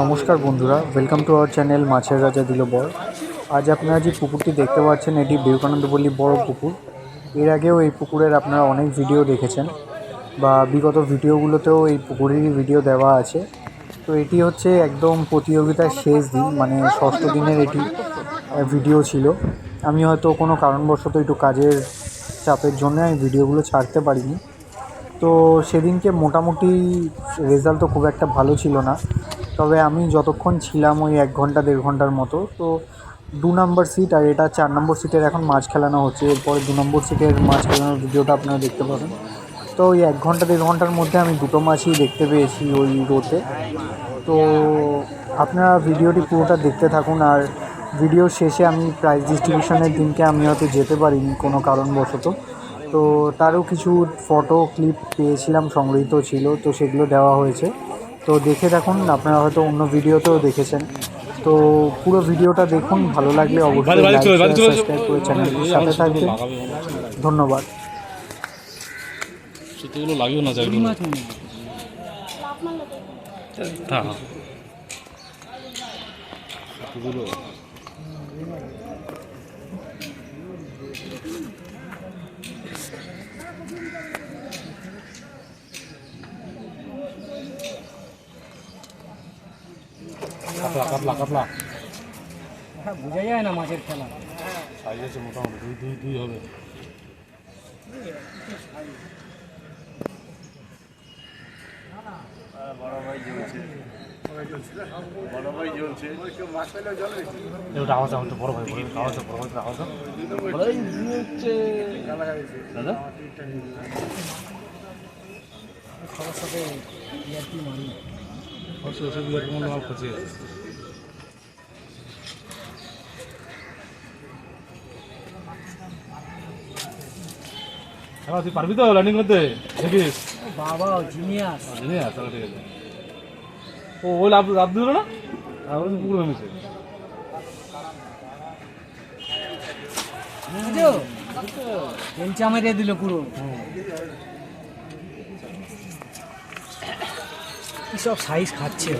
নমস্কার বন্ধুরা welcome to our channel মাছের রাজা দিল বর। আজ আপনারা যে পুকুরটি দেখতে পাচ্ছেন, এটি বিবেকানন্দ পল্লী বড় পুকুর। এর আগেও এই পুকুরের আপনারা অনেক ভিডিও দেখেছেন বা বিগত ভিডিওগুলোতেও এই পুকুরেরই ভিডিও দেওয়া আছে। তো এটি হচ্ছে একদম প্রতিযোগিতার শেষ দিন মানে ষষ্ঠ দিনের এটি ভিডিও ছিল। আমি হয়তো কোনো কারণবশত একটু কাজের চাপের জন্য আমি ভিডিওগুলো ছাড়তে পারিনি। তো সেদিনকে মোটামুটি রেজাল্ট তো খুব একটা ভালো ছিল না। তবে আমি যতক্ষণ ছিলাম ওই এক ঘণ্টা, দেড় ঘণ্টার মতো, তো দু নম্বর সিট আর এটা চার নম্বর সিটের এখন মাছ খেলানো হচ্ছে। এরপরে দু নম্বর সিটের মাছ খেলানোর ভিডিওটা আপনারা দেখতে পাবেন। তো ওই এক ঘণ্টা, দেড় ঘণ্টার মধ্যে আমি দুটো মাছই দেখতে পেয়েছি ওই রোতে তো। আপনারা ভিডিওটি পুরোটা দেখতে থাকুন আর ভিডিও শেষে আমি প্রাইজ ডিস্ট্রিবিউশনের দিনকে আমি হয়তো যেতে পারিনি কোনো কারণবশত। তো তারও কিছু ফটো ক্লিপ পেয়েছিলাম, সংগৃহীত ছিল, তো সেগুলো দেওয়া হয়েছে। তো দেখে থাকুন আপনারা হয়তো অন্য ভিডিওতেও দেখেছেন। তো পুরো ভিডিওটা দেখুন ভালো লাগলে অবশ্যই লাইক সাবস্ক্রাইব করে চ্যানেলটির সাথে থাকবেন। ধন্যবাদ। লাগিও না যায় হ্যাঁ কাতলা কাতলা কাতলা। হ্যাঁ বোঝা যায় না মাছের খেলা। সাইজ আছে মোটামুটি দুই দুই দুই হবে। বড় ভাই আওয়াজ বড় ভাই আওয়াজ দাদা? সবার সাথে ইয়ার কি অবশ্যই ওষুধ বিয়ার মূল্য আমার খুঁজে। হ্যাঁ তুই পারবি তো ল্যান্ডিং করতে? দেখিস বাবা জিনিয়াস জানি না তাহলে ঠিক আছে। ও ওই লাভ লাভ দিল না? আর ওই পুকুর বেলচা মেরে দিল পুরো। সব সাইজ খাচ্ছে।